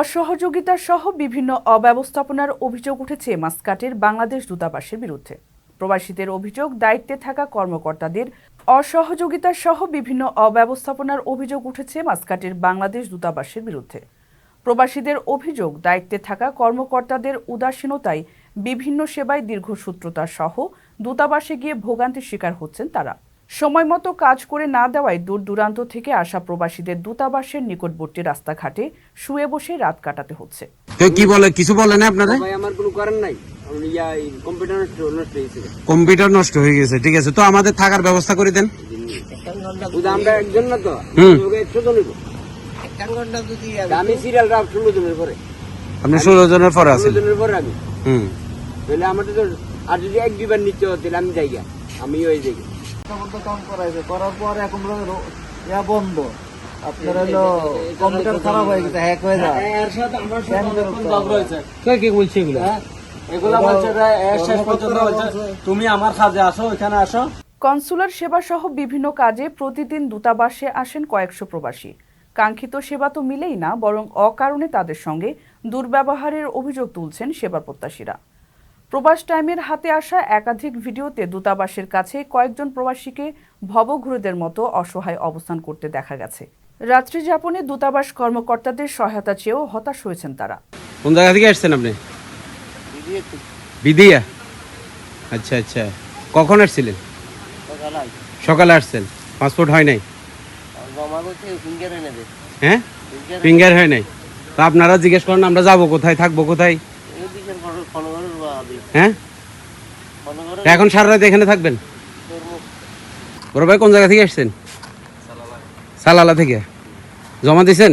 অসহযোগিতা সহ বিভিন্ন অব্যবস্থাপনার অভিযোগ উঠেছে মাস্কাটের বাংলাদেশ দূতাবাসের বিরুদ্ধে। প্রবাসীদের অভিযোগ, দায়িত্বে থাকা কর্মকর্তাদের অসহযোগিতা সহ বিভিন্ন অব্যবস্থাপনার অভিযোগ উঠেছে মাস্কাটের বাংলাদেশ দূতাবাসের বিরুদ্ধে। প্রবাসীদের অভিযোগ, দায়িত্বে থাকা কর্মকর্তাদের উদাসীনতায় বিভিন্ন সেবায় দীর্ঘসূত্রতা সহ দূতাবাসে গিয়ে ভোগান্তির শিকার হচ্ছেন তারা। সময় মতো কাজ করে না দেওয়ায় দূর দূরান্ত থেকে আসা প্রবাসীদের দূতাবাসের নিকটবর্তী রাস্তাঘাটে শুয়ে বসে রাত কাটাতে হচ্ছে। কি বলে? কিছু বলে না আপনারা? ভাই আমার কোনো করার নাই। কম্পিউটার নষ্ট হয়ে গেছে ঠিক আছে। তো আমাদের থাকার ব্যবস্থা করে দেন। আমরা একজন না তো। একশো জন আমি সিরিয়াল রাখ ষোলো জনের পরে। আপনি ষোলো জনের পরে আছেন। জনের পরে আমি হুম। তাহলে আমাদের তো আর যদি এক দুইবার নিতে হতো তাহলে আমি যাই। আমি ওই। মতো কাম করাইছে করার পর এখন ইয়া বন্ধ। আপনার হলো কম্পিউটার খারাপ হয়ে গেছে হ্যাক হয়ে যায়। কে কে বলছে এগুলো? এগুলো বলছে এর শেষ পর্যন্ত বলছে তুমি আমার কাজে আসো এখানে আসো। কনসুলার সেবা সহ বিভিন্ন কাজে প্রতিদিন দূতাবাসে আসেন কয়েকশো প্রবাসী। কাঙ্ক্ষিত সেবা তো মিলেই না বরং অকারণে তাদের সঙ্গে দুর্ব্যবহারের অভিযোগ তুলছেন সেবা প্রত্যাশীরা। প্রবাস টাইমের হাতে আসা একাধিক ভিডিওতে দূতাবাসের কাছে কয়েকজন প্রবাসীকে ভবঘুরেদের মতো অসহায় অবস্থান করতে দেখা গেছে। রাত্রি যাপনে দূতাবাস কর্মকর্তাদের সহায়তা চেয়েও হতাশ হয়েছেন তারা। কোন জায়গা থেকে আসছেন আপনি? বিদিয়া। আচ্ছা আচ্ছা। কখন আসছিলেন? সকালে আসছেন। পাসপোর্ট হয় নাই? হ্যাঁ? ফিঙ্গার হয় নাই। তা আপনারা জিজ্ঞেস করেন আমরা যাব কোথায় থাকব কোথায়? হ্যাঁ? এখন সারা রাত এখানে থাকবেন? বড় ভাই কোন জায়গা থেকে আসছেন? সালালা থেকে। জমা দিছেন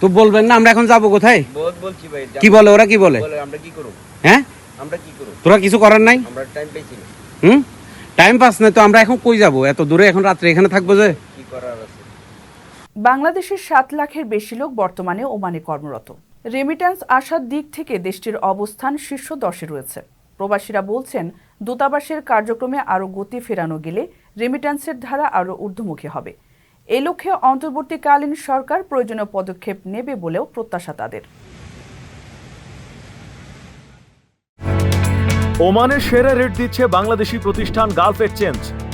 তো বলবেন না আমরা এখন যাব কোথায়? বহুত কি বলে ওরা কি বলে? বলে আমরা কি করব? হ্যাঁ? আমরা কি করব? তোরা কিছু করার নাই? টাইম হুম? টাইম পাস না তো আমরা এখন কই যাব? এত দূরে এখন রাত্রে এখানে থাকব যে? কি করার আছে? বাংলাদেশের সাত লাখের বেশি লোক বর্তমানে ওমানে কর্মরত। রেমিট্যান্স আসার দিক থেকে দেশটির অবস্থান শীর্ষ দশে রয়েছে। প্রবাসীরা বলছেন, দূতাবাসের কার্যক্রমে আরও গতি ফেরানো গেলে রেমিট্যান্সের ধারা আরও ঊর্ধ্বমুখী হবে। এ লক্ষ্যে অন্তর্বর্তীকালীন সরকার প্রয়োজনীয় পদক্ষেপ নেবে বলেও প্রত্যাশা তাদের। ওমানের সেরা রেট দিচ্ছে বাংলাদেশি প্রতিষ্ঠান গালফ এক্সচেঞ্জ